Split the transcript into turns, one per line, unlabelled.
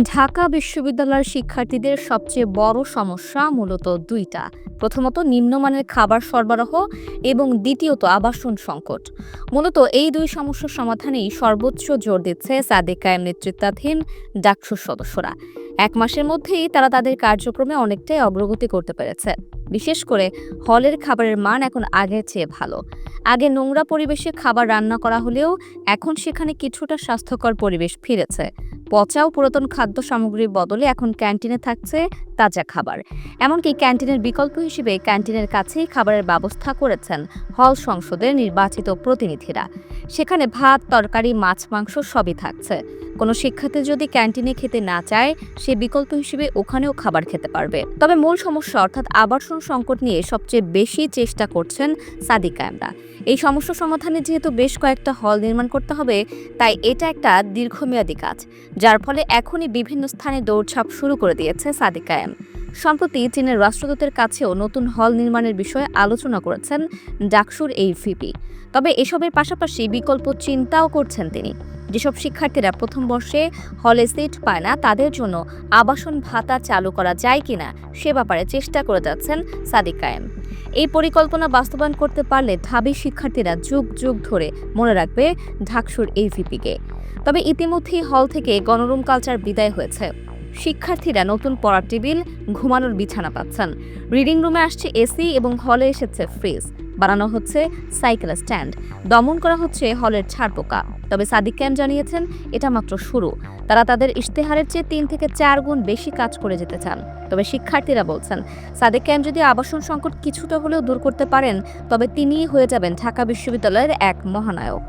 ঢাকা বিশ্ববিদ্যালয়ের শিক্ষার্থীদের সবচেয়ে বড় সমস্যা মূলত দুইটা। প্রথমত, নিম্নমানের খাবার সরবরাহ এবং দ্বিতীয়ত, আবাসন সংকট। মূলত এই দুই সমস্যার সমাধানেই সর্বোচ্চ জোর দিচ্ছে সাদেক কায়েম নেতৃত্বাধীন ডাকসুর সদস্যরা। এক মাসের মধ্যেই তারা তাদের কার্যক্রমে অনেকটাই অগ্রগতি করতে পেরেছে। বিশেষ করে, হলের খাবারের মান এখন আগের চেয়ে ভালো। আগে নোংরা পরিবেশে খাবার রান্না করা হলেও এখন সেখানে কিছুটা স্বাস্থ্যকর পরিবেশ ফিরেছে। পচা ও পুরাতন খাদ্য সামগ্রীর বদলে এখন ক্যান্টিনে থাকছে তাজা খাবার। এমনকি ক্যান্টিনের বিকল্প হিসেবে ক্যান্টিনের কাছেই খাবারের ব্যবস্থা করেছেন হল সংসদের নির্বাচিত প্রতিনিধিরা। সেখানে ভাত, তরকারি, মাছ, মাংস সবই থাকছে। কোনো শিক্ষার্থী যদি ক্যান্টিনে খেতে না চায়, সে বিকল্প হিসেবে ওখানেও খাবার খেতে পারবে। তবে মূল সমস্যা অর্থাৎ আবাসন সংকট নিয়ে সবচেয়ে বেশি চেষ্টা করছেন সাদিক কায়েমরা। এই সমস্যা সমাধানে যেহেতু বেশ কয়েকটা হল নির্মাণ করতে হবে, তাই এটা একটা দীর্ঘমেয়াদী কাজ। যার ফলে এখনই বিভিন্ন স্থানে দৌড়ঝাঁপ শুরু করে দিয়েছে সাদিক কায়েম। সম্প্রতি চীনের রাষ্ট্রদূতের কাছেও নতুন হল নির্মাণের বিষয়ে আলোচনা করেছেন ডাকসুর এই ভিপি। তবে এসবের পাশাপাশি বিকল্প চিন্তাও করছেন তিনি। যেসব শিক্ষার্থীরা প্রথম বর্ষে হলে সিট পায় না, তাদের জন্য আবাসন ভাতা চালু করা যায় কিনা সে ব্যাপারে চেষ্টা করে যাচ্ছেন সাদিক কায়েম। এই পরিকল্পনা বাস্তবায়ন করতে পারলে ঢাবি শিক্ষার্থীরা যুগ যুগ ধরে মনে রাখবে ঢাকসুর এই ভিপিকে তবে ইতিমধ্যেই হল থেকে গণরুম কালচার বিদায় হয়েছে। শিক্ষার্থীরা নতুন পড়ার টেবিল, ঘুমানোর বিছানা পাচ্ছেন। রিডিং রুমে আসছে এসি এবং হলে এসেছে ফ্রিজ। বানানো হচ্ছে সাইকেল স্ট্যান্ড। দমন করা হচ্ছে হলের ছাড়পোকা তবে সাদিক ক্যাম্প জানিয়েছেন, এটা মাত্র শুরু। তারা তাদের ইশতেহারের চেয়ে তিন থেকে চার গুণ বেশি কাজ করে যেতে চান। তবে শিক্ষার্থীরা বলছেন, সাদেক ক্যাম্প যদি আবাসন সংকট কিছুটা হলেও দূর করতে পারেন, তবে তিনিই হয়ে যাবেন ঢাকা বিশ্ববিদ্যালয়ের এক মহানায়ক।